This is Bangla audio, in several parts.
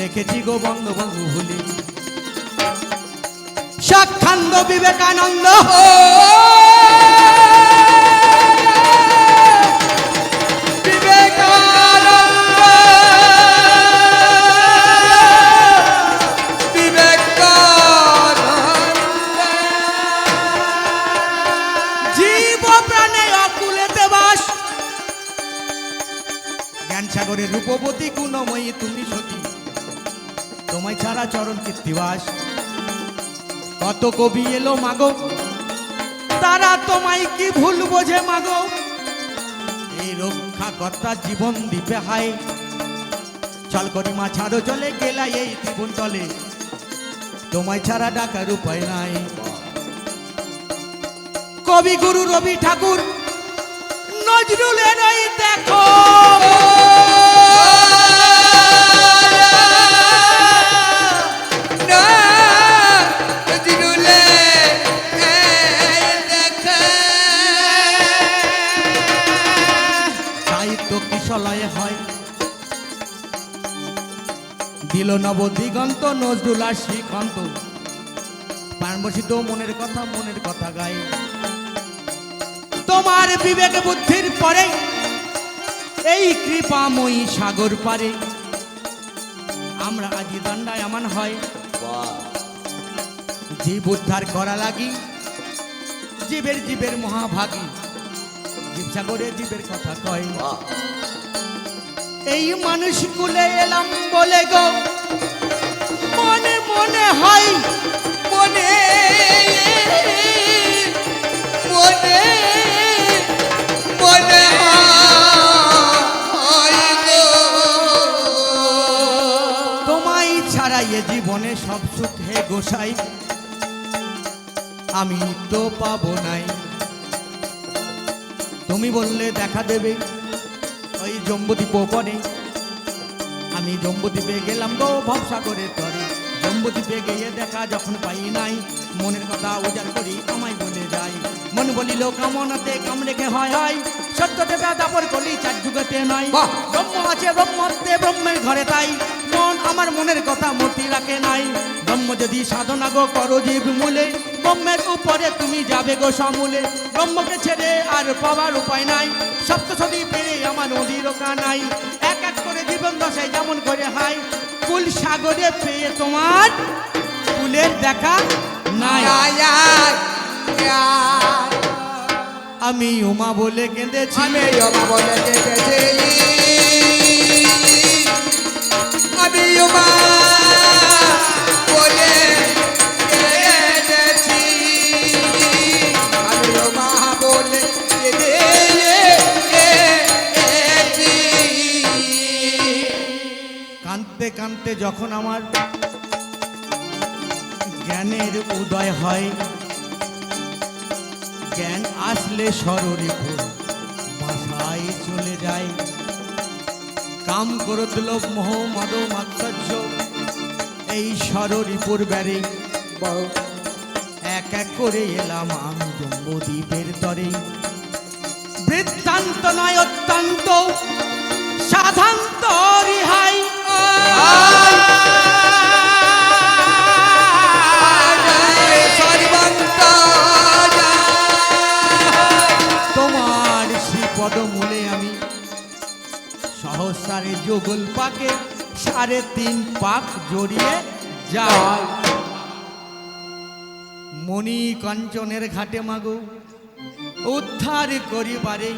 রেখেছি গো বঙ্গবন্ধু ভুলি। সাক্ষান্দ বিবেকানন্দ রূপবতী গুণময়ী তুমি সতী। তোমায় ছাড়া চরণ কীর্তিবাস কত কবি এলো মাগো, তারা তোমায় কি ভুল বোঝে মাগো? এই রক্ষা কর্তা জীবন দিবে হায়। চল করি মা ছাড়ো চলে গেলা এই জীবন তলে। তোমায় ছাড়া ডাকার উপায় নাই। কবি গুরু রবি ঠাকুর, নজরুলের দেখো। দিল নব দিগন্ত নজরুল আর শ্রীকান্ত। প্রাণবসিত মনের কথা মনের কথা গাই তোমার বিবেক বুদ্ধির পরে এই কৃপাময়ী সাগর পারে। আমরা আজি দণ্ডায় এমন হয়। জীব উদ্ধার করা লাগি। জীবের জীবের মহাভাগী। জীব সাগরে জীবের কথা কয়। এই মানুষ কুলে এলাম বলে গো। মনে হয়, মনে মনে মনে তোমায় ছাড়া এ জীবনে সব সুখ গোসাই। আমি তো পাবো নাই। তুমি বললে দেখা দেবে ওই জম্বুদ্বীপ পরে আমি জম্বুদ্বীপে গেলাম গো ভবসাগরের তরে। জম্বুদ্বীপে গিয়ে দেখা যখন পাই নাই। মনের কথা উজাড় করি আমায় বলে যাই। মন বলিল কামনাতে কাম রেখে হয় হয়? সত্যতে দাপর করি চার যুগতে নয় ব্রহ্ম আছে ব্রহ্মত্বে ব্রহ্মের ঘরে তাই। মন আমার মনের কথা মতি রাখে নাই। ব্রহ্ম যদি সাধনা গো করো জীব মূলে ব্রহ্মের উপরে তুমি যাবে গো সমূলে। ব্রহ্মকে ছেড়ে আর পাওয়ার উপায় নাই। সপ্তসতী পেরে আমার নদীর নাই। দশায় যেমন করে হাই কুল সাগরে পেয়ে তোমার কুলের দেখা নাই। আমি উমা বলে কেঁদেছি। আমি উমা বলে কেঁদেছি। আমি ওমা কাঁদতে যখন আমার জ্ঞানের উদয় হয়, জ্ঞান আসলে সররিপুর বাসায় চলে যায়। কাম ক্রোধ লোভ মোহ, মদ মাৎসর্য, এই সররিপুর বেড়ে এক এক করে এলাম আমি জম্বুদ্বীপের তরে। বৃত্তান্ত নয় অত্যন্ত, সাধান্ত রিহাই সর্বন্ত তোমার শ্রীপদ মূলে আমি সহস্রারে যোগল পাকে সাড়ে তিন পাক জড়িয়ে যাই। মণি কাঞ্চনের ঘাটে মাগো, উদ্ধার করিবারে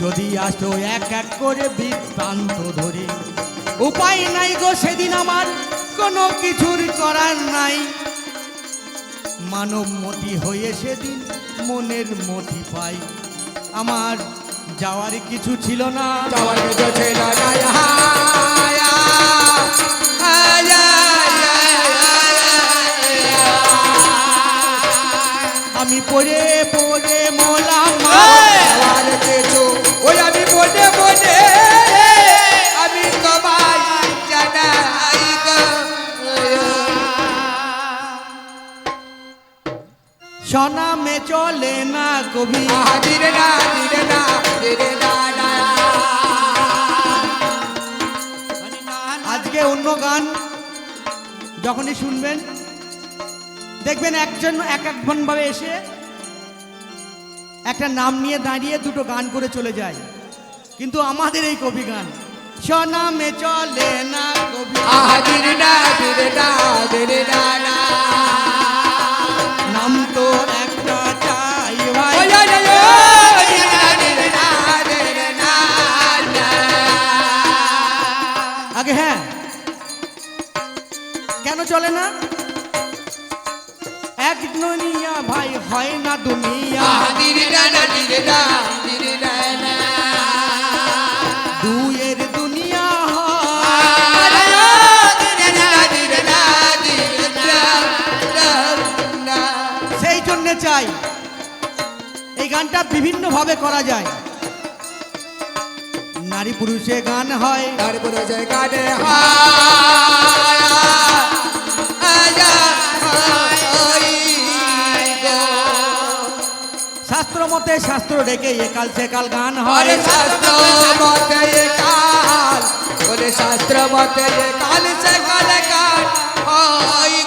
যদি আসো এক এক করে বৃত্তান্ত ধরে। উপায় নাই গো সেদিন আমার কোনো কিছুর করার নাই। মানব মতি হয়ে সেদিন মনের মতি পাই। আমার যাওয়ার কিছু ছিল না। যাওয়ার কিছু ছিল না আমি পড়ে পড়ে মোলাম যাওয়ার কবি আজকে অন্য গান যখনই শুনবেন দেখবেন একজন এক একজনভাবে এসে একটা নাম নিয়ে দাঁড়িয়ে দুটো গান করে চলে যায়। কিন্তু আমাদের এই কবি গান সনামে চলে না কবি। নাম তো আগে হ্যাঁ। কেন চলে না? এক দুনিয়া ভাই হয় না দুনিয়া। গানটা বিভিন্ন ভাবে করা যায়। নারী পুরুষে গান হয়। তারপরে যে গানে শাস্ত্র মতে শাস্ত্র ডেকে একাল সেকাল গান হয়। শাস্ত্র মতে শাস্ত্র মতে কাল সে কাল কাল হায়।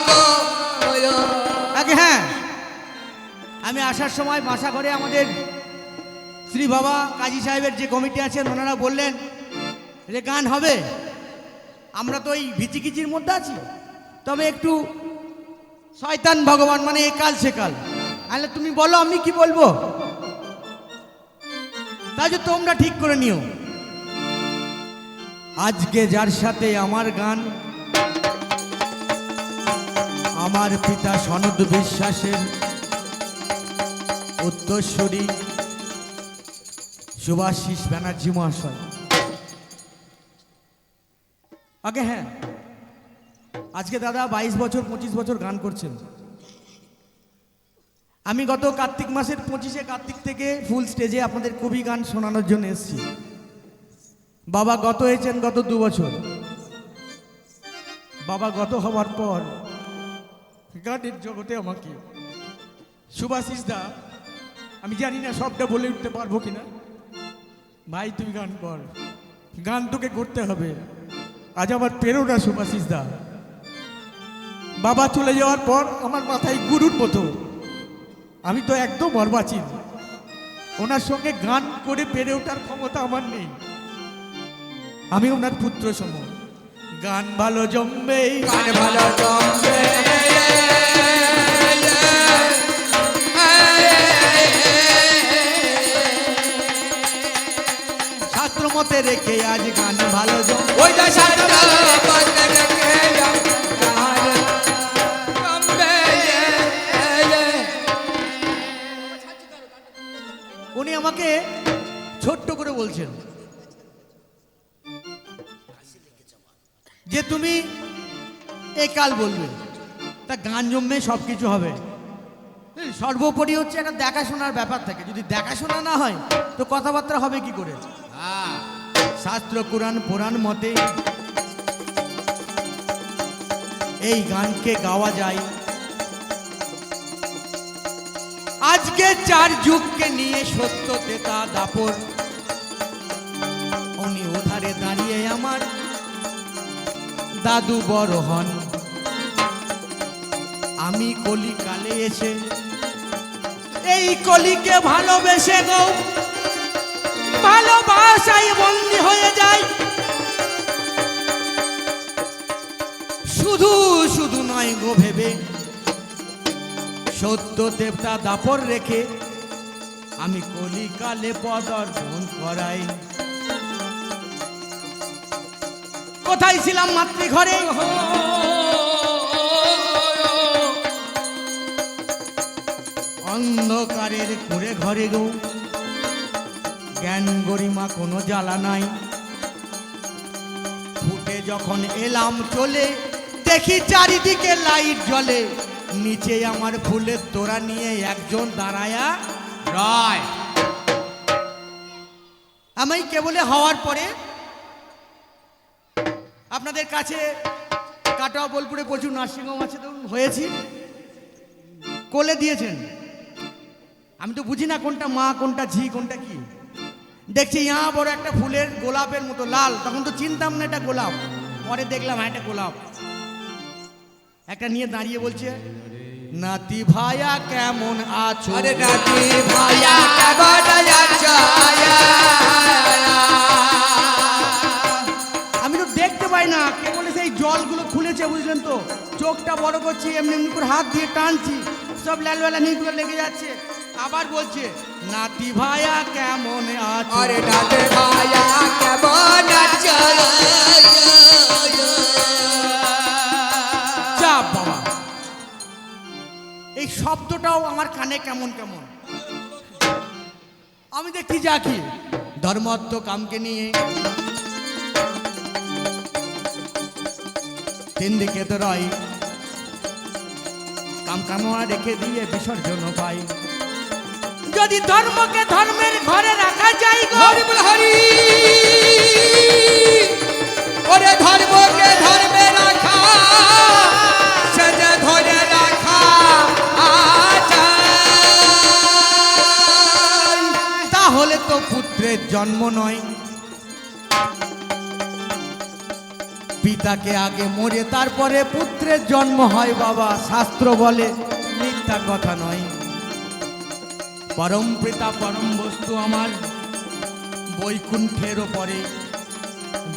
আসার সময় বাসা ঘরে আমাদের শ্রী বাবা কাজী সাহেবের যে কমিটি আছেন, ওনারা বললেন যে গান হবে। আমরা তো এই ভিচিকিচির মধ্যে আছি। তবে একটু শয়তান ভগবান মানে একাল সেকাল আলে তুমি বলো, আমি কি বলব? তাই তোমরা ঠিক করে নিও। আজকে যার সাথে আমার গান, আমার পিতা সনদ বিশ্বাসের উত্তরসূরি সুভাষিস ব্যানার্জি মহাশয়। আগে হ্যাঁ আজকে দাদা বাইশ বছর, পঁচিশ বছর গান করছেন। আমি গত কার্তিক মাসের পঁচিশে কার্তিক থেকে ফুল স্টেজে আপনাদের কবি গান শোনানোর জন্য এসেছি। বাবা গত হয়েছেন গত দু বছর। বাবা গত হওয়ার পর গানের জগতে আমাকে সুভাষিস দা আমি জানি না সবটা বলে উঠতে পারব কিনা। ভাই তুই গান কর। গান তোকে করতে হবে। আজ আমার প্রেরণা, সুভাষিস দা। বাবা চলে যাওয়ার পর আমার মাথায় গুরুর মতো। আমি তো একদম অর্বাচীন। ওনার সঙ্গে গান করে পেরে ওঠার ক্ষমতা আমার নেই। আমি ওনার পুত্র সম গান ভালো জমবেই। গান ভালো জমবে জমবে সব কিছু হবে সর্বোপরি হচ্ছে একটা দেখাশোনার ব্যাপার থাকে। যদি দেখাশোনা না হয় তো কথাবার্তা হবে কি করে? শাস্ত্র কোরআন পুরাণ মতে এই গানকে গাওয়া যায়। আজকে চার যুগকে নিয়ে সত্য তেতা দাপর। উনি ওধারে দাঁড়িয়ে আমার দাদু বড় হন। আমি কলিকালে এসে এই কলিকে ভালোবেসে গো। ভালোবাসায় বন্দি হয়ে যায় শুধু শুধু নয় গো ভেবে, সত্য দেবতা দাপর রেখে আমি কলিকালে পদার্পণ করাই। কোথায় ছিলাম মাতৃঘরে? অন্ধকারের কুড়ে ঘরে গো। জ্ঞান গরিমা কোনো জ্বালা নাই। ফুটে যখন এলাম চলে, দেখি চারিদিকে লাইট জ্বলে। নিচে আমার ফুলের তোরা নিয়ে একজন দাঁড়ায়া রায়। আমি কেবলে হওয়ার পরে? আপনাদের কাছে কাটোয়া বোলপুরে প্রচুর নার্সিংহোম আছে তো হয়েছি। কোলে দিয়েছেন? আমি তো বুঝি না কোনটা মা কোনটা ঝি কোনটা কি। দেখছি ইয়া বড় একটা ফুলের গোলাপের মতো লাল। তখন তো চিনতাম না এটা গোলাপ। পরে দেখলাম হ্যাঁ এটা গোলাপ। একটা নিয়ে দাঁড়িয়ে বলছে নাতি ভাইয়া কেমন আছো? আরে নাতি ভাইয়া কেমন আছো? আমি তো দেখতে পাই না। কে বলে সেই জলগুলো খুলেছে বুঝলেন তো। চোখটা বড় করছি এমনি এমনি করে হাত দিয়ে টানছি। সব লালবেলা নিগুলো লেগে যাচ্ছে। আবার বলছে নাতি ভাইয়া কেমন আছো? আরে নাতি কেমন আছো? চাপ বাবা। এই শব্দটাও আমার কানে কেমন কেমন। আমি দেখছি যা কি। ধর্মত্ব কামকে নিয়ে। তিন দিকে তো রয়। কাম কামা রেখে দিয়ে বিসর্জন পাই যদি ধর্মকে ধর্মের ঘরে রাখা যায় হরি। ওরে ধর্মকে ধর্মে রাখা সেজে ধরে রাখা তাহলে তো পুত্রের জন্ম নয়। পিতাকে আগে মরে তারপরে পুত্রের জন্ম হয় বাবা, শাস্ত্র বলে, মিথ্যা কথা নয়। পরম পিতা পরম বস্তু আমার। বৈকুণ্ঠের ওপরে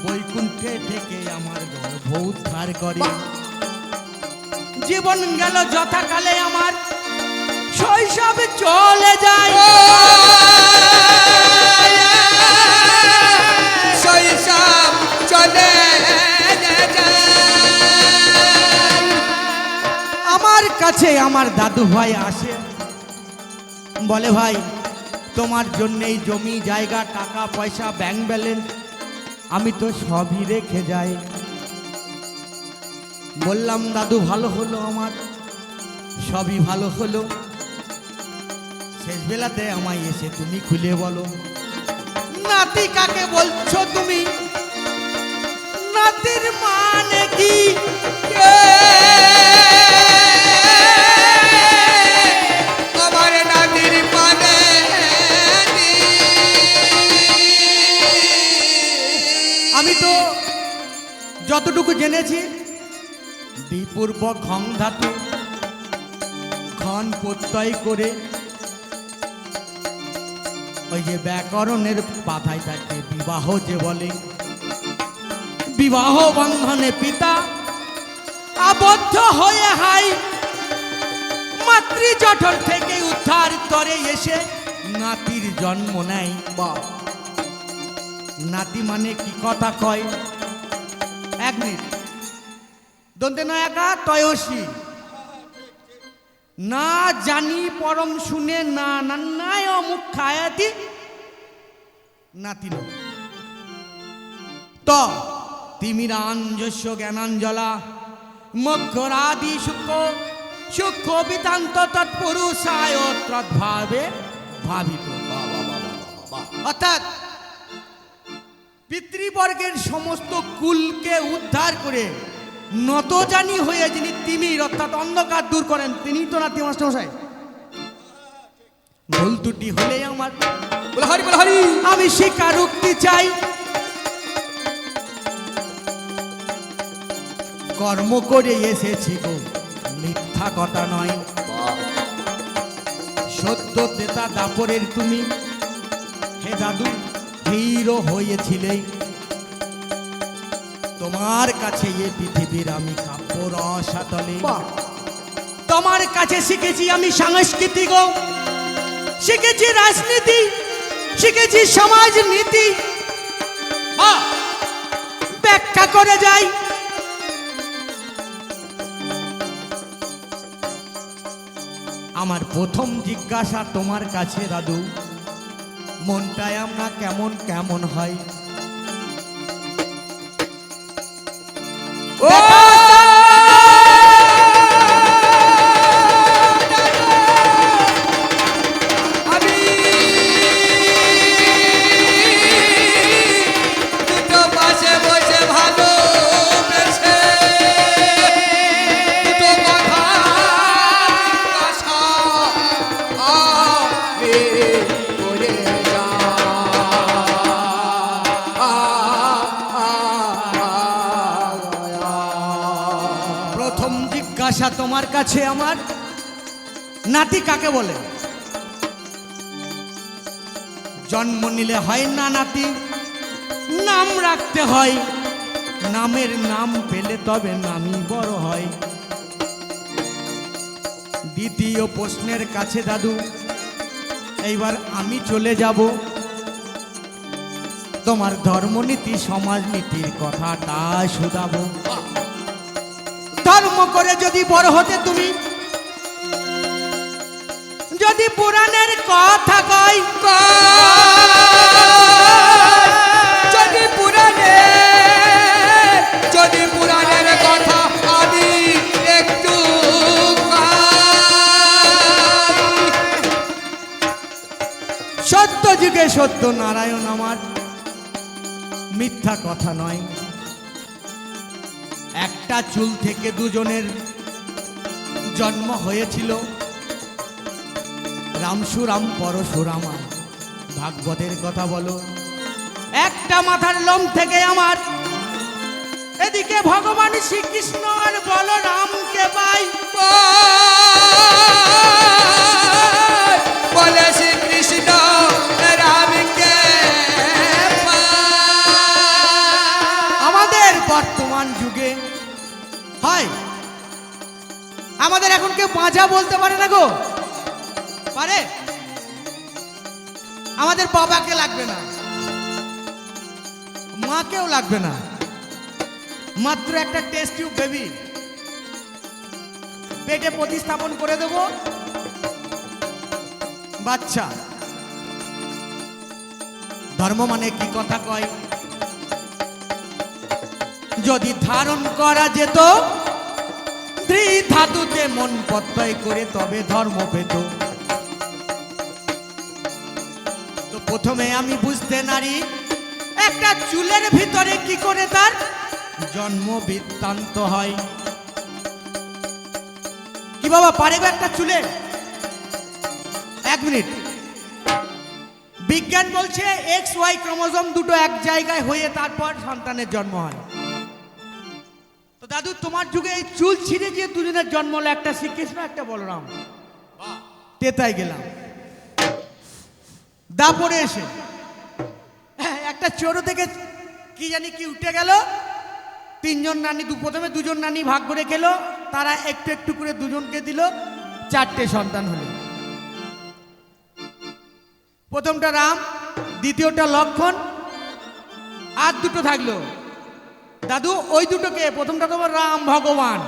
বৈকুণ্ঠে থেকে আমার গর্ভ উদ্ধার করে। জীবন গেল যথাকালে আমার শৈশব চলে যায়। শৈশব চলে যায়। আমার কাছে আমার দাদু ভাই আসে বলে, ভাই, তোমার জন্যেই জমি, জায়গা, টাকা, পয়সা ব্যাংক ব্যালেন্স আমি তো সবই রেখে যাই। বললাম, দাদু, ভালো হলো আমার, সবই ভালো হলো। শেষ বেলাতে আমায় এসে তুমি খুলে বলো, নাতি কাকে বলছো তুমি? নাতির মানে কি? যতটুকু জেনেছি? বিপূর্ব ঘং ধাতু ক্ষণ প্রত্যয় করে ওই যে ব্যাকরণের পাতায় থাকে বিবাহ যে বলে। বিবাহ বন্ধনে পিতা, আবদ্ধ হয়ে হাই। মাতৃ জঠর থেকে উদ্ধার করে এসে নাতির জন্ম নেয় বা নাতি মানে কি কথা কয়? এক মিনিট দন্তে নয়াকা তয়সী। না জানি পরম শুনে, না নান্নায় মুখ খায়াতি নাতি ন ত, তিমিরাঞ্জস্য জ্ঞানাঞ্জলা, মক্ষরাদি সূক্ষ্ম সূক্ষ্ম বিতান্ত তৎপুরুষায় তদ্ভাবে ভাবিত। অর্থাৎ পিতৃবর্গের সমস্ত কুলকে উদ্ধার করে নতজানি হয়ে যিনি তিমির, অর্থাৎ অন্ধকার দূর করেন, তিনি তো নাতি মাস্টারমশাই। ভুল ত্রুটি হলে আমার বল হরি বল হরি। আমি স্বীকারোক্তি চাই। কর্ম করে এসেছি গো। মিথ্যা কথা নয়। সত্য দেতা দাপরের তুমি। হে দাদু হিরো হয়েছিলে। তোমার কাছে এ পৃথিবীর আমি কাব্য রসাতলে তোমার কাছে শিখেছি আমি সাংস্কৃতিক শিখেছি রাজনীতি শিখেছি সমাজ নীতি। ব্যাখ্যা করে যাই। আমার প্রথম জিজ্ঞাসা তোমার কাছে দাদু। মনটায় আমরা কেমন কেমন হয়। ও! জিজ্ঞাসা তোমার কাছে আমার? নাতি কাকে বলে? জন্ম নিলে হয় না নাতি, নাম রাখতে হয়। নামের নাম পেলে তবে নামই বড় হয়। দ্বিতীয় প্রশ্নের কাছে দাদু, এইবার আমি চলে যাব। তোমার ধর্মনীতি, সমাজনীতির কথাটা শুধাবো। ধর্ম করে যদি বড় হতে তুমি যদি পুরাণের কথা কয়, যদি পুরাণে, যদি পুরাণের কথা আমি একটু। সত্য যুগে সত্য নারায়ণ আমার, মিথ্যা কথা নয় একটা চুল থেকে দুজনের জন্ম হয়েছিল। রামসুরাম পরশুরামা ভাগবতের কথা বলো। একটা মাথার লোম থেকে আমার। এদিকে ভগবান শ্রীকৃষ্ণ আর বলরামকে পাই। বলে শ্রীকৃষ্ণ আমাদের এখন কেউ পাঁচা বলতে পারে না গো। পারে? আমাদের বাবাকে লাগবে না। মাকেও লাগবে না। মাত্র একটা টেস্ট টিউব বেবি পেটে প্রতিস্থাপন করে দেব। বাচ্চা। ধর্ম মানে কি কথা কয়? যদি ধারণ করা যেত ধাতুতে মন প্রত্যয় করে, তবে ধর্ম পেত তো প্রথমে আমি বুঝতে নারী, একটা চুলের ভিতরে কি করে তার জন্ম বৃত্তান্ত হয়? কি বাবা, পারে একটা চুলে? এক মিনিট। বিজ্ঞান বলছে এক্স ওয়াই ক্রোমোজোম দুটো এক জায়গায় হয়ে তারপর সন্তানের জন্ম হয়। তো দাদু, তোমার যুগে এই চুল ছিঁড়ে যে দুজনের জন্ম হলো, একটা শ্রীকৃষ্ণ, একটা বলরাম। তেতাই গেলাম। দা দাপরে এসে, একটা চোরো থেকে কি জানি কি উঠে গেল। তিনজন নানি, দু প্রথমে দুজন নানি ভাগ করে খেলো, তারা একটু একটু করে দুজনকে দিল, চারটে সন্তান হলো। প্রথমটা রাম, দ্বিতীয়টা লক্ষণ, আর দুটো থাকল। দাদু ওই দুটোকে প্রথমটা তোমার রাম ভগবান।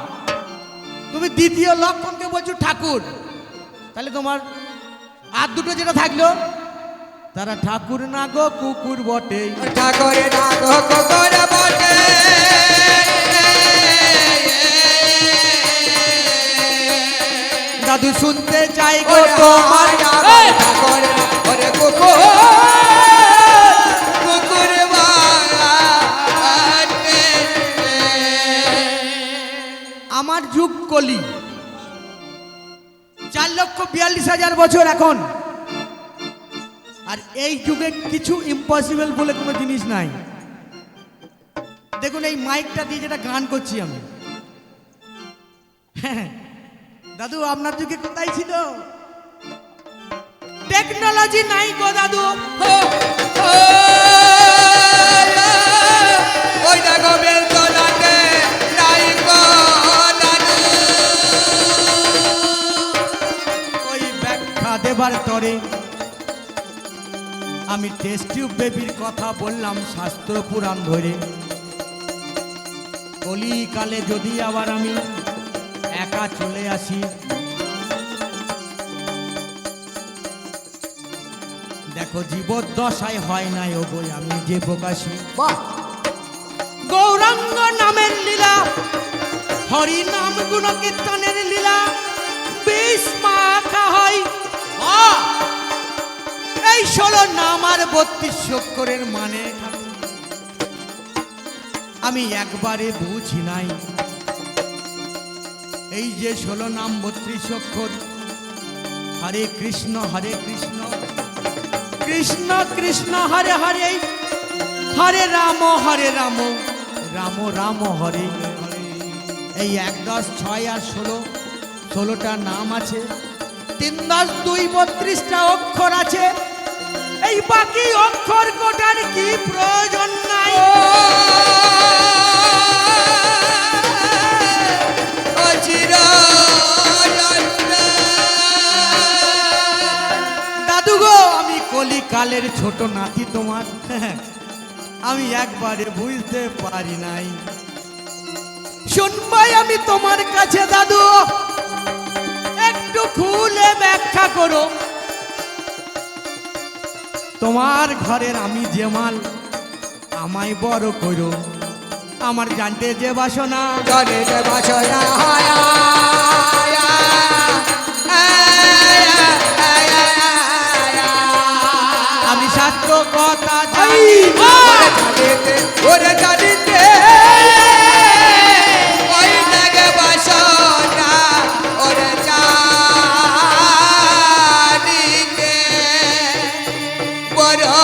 তুমি দ্বিতীয় লক্ষণকে বলছো ঠাকুর। তাহলে তোমার আর দুটো যেটা থাকল? তারা ঠাকুর না গো কুকুর বটে। ঠাকুরে ডাক করে বটে। দাদু শুনতে চাই গো। তোমার ঠাকুরে কুকুর কুকুর। আমার যুগ কলি। চার লক্ষ বিয়াল্লিশ হাজার বছর এখন। আর এই যুগে কিছু ইম্পসিবল বলে কোনো জিনিস নাই। দেখুন এই মাইকটা দিয়ে যেটা গান করছি আমি। হ্যাঁ, দাদু আপনার যুগে কোথায় ছিল? টেকনোলজি নাই গো দাদু। ওই দেখো দেবার তরে আমি টেস্ট টিউব বেবির কথা বললাম শাস্ত্র পুরাণ ধরে। কলিকালে যদি আবার আমি একা চলে আসি দেখো জীবদ্দশায় হয় নাই ও বই আমি যে প্রকাশী। গৌরাঙ্গ নামের লীলা হরি নাম গুণ কীর্তনের লীলা। নাম আর বত্রিশ অক্ষরের মানে? আমি একবারে বুঝি নাই। এই যে ষোলো নাম, বত্রিশ অক্ষর, হরে কৃষ্ণ হরে কৃষ্ণ কৃষ্ণ কৃষ্ণ, হরে হরে হরে রাম হরে রাম রাম রাম, হরে এই এক দশ, ছয় আর ষোলো, ষোলোটা নাম আছে। তিন দশ, দুই, বত্রিশটা অক্ষর আছে। এই বাকি অক্ষর কোটার কি প্রয়োজন নাই? দাদু গো, আমি কলিকালের ছোট নাতি তোমার। আমি একবারে বুঝতে পারি নাই। শুনবাই আমি তোমার কাছে, দাদু, একটু খুলে ব্যাখ্যা করো। তোমার ঘরের আমি যে মাল আমায় বড় করো আমার জানতে যে বাসনা আমি শাস্ত্র কথা জানি। ওরে বড়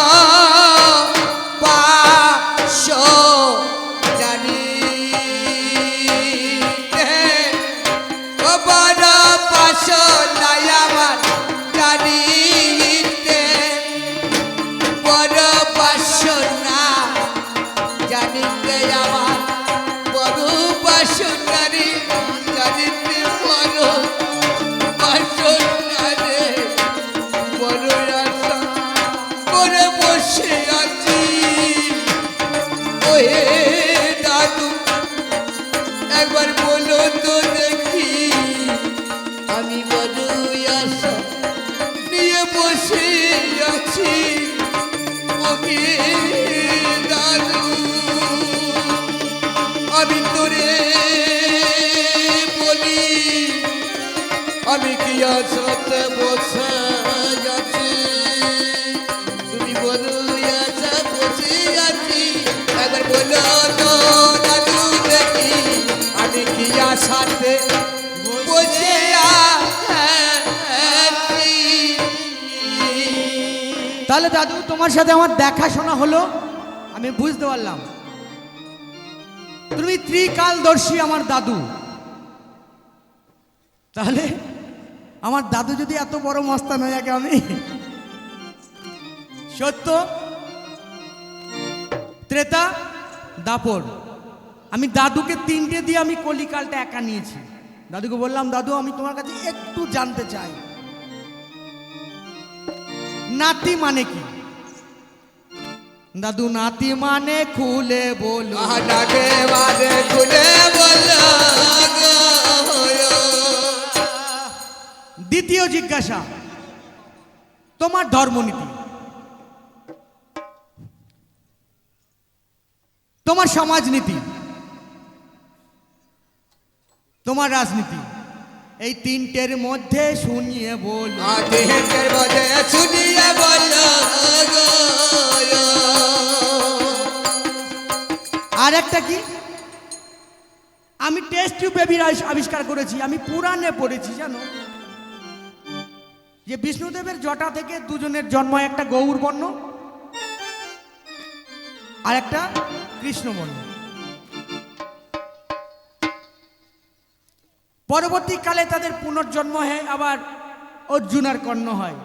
আমি কি আসাতে বসে দাদু, তোমার সাথে আমার দেখাশোনা হলো। আমি বুঝতে পারলাম। তুমি ত্রিকালদর্শী আমার দাদু। তাহলে আমার দাদু যদি এত বড় মস্তান হয়ে থাকে আমি? সত্য? ত্রেতা, দাপর। আমি দাদুকে তিনটে দিয়ে আমি কলিকালটা একা নিয়েছি। দাদুকে বললাম, দাদু, আমি তোমার কাছে একটু জানতে চাই। নাতি মানে কি? দাদু নাতি মানে খুলে বলো। বাদে খুলে বলো দ্বিতীয় জিজ্ঞাসা তোমার ধর্মনীতি? তোমার সমাজনীতি? তোমার রাজনীতি? এই তিনটের মধ্যে শুনিয়ে বল। শুনিয়ে বলো। আর একটা কি? আমি টেস্ট টিউব বেবির আবিষ- আবিষ্কার করেছি আমি পুরাণে পড়েছি জানো? যে বিষ্ণুদেবের জটা থেকে দুজনের জন্ম একটা গৌর বর্ণ আর একটা কৃষ্ণ পরবর্তীকালে তাদের পুনর্জন্ম হয় আবার অর্জুনার কর্ণ হয়।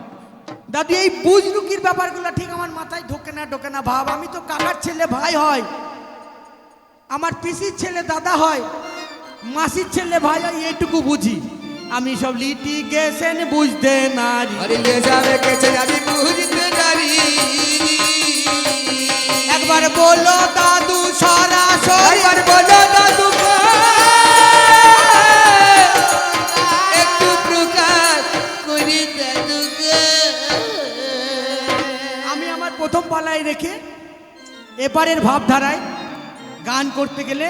দাদু এই বুজরুকির ব্যাপারগুলো ঠিক আমার মাথায় ঢোকে না ঢোকে না। ভাব আমি তো কাকার ছেলে ভাই হয়। আমার পিসির ছেলে দাদা হয়। মাসির ছেলে ভাই হয় এইটুকু বুঝি। আমি সব লিটিগেশন বুঝতে নারি। আরে লে যাবে কেছে বুঝতে পারি। একবার বলো দাদু সরাসরি। একবার বলো দাদু রেখে এপারের ভাবধারায় গান করতে গেলে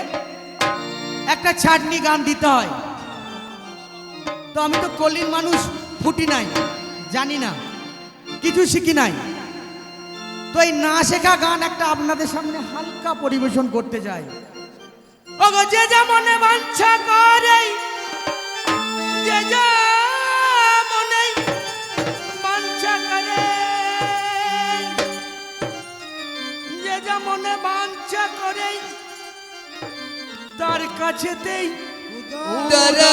একটা ছাটনি গান দিতে হয়। তো আমি তো কলিন মানুষ, ফুটি নাই, জানি না, কিছু শিখি নাই। তো এই না শেখা গান একটা আপনাদের সামনে হালকা পরিবেশন করতে চাই। যে যা মনে বাঞ্ছা করে, যে যা মনে বাঞ্ছা করে তার কাছেতেই দরে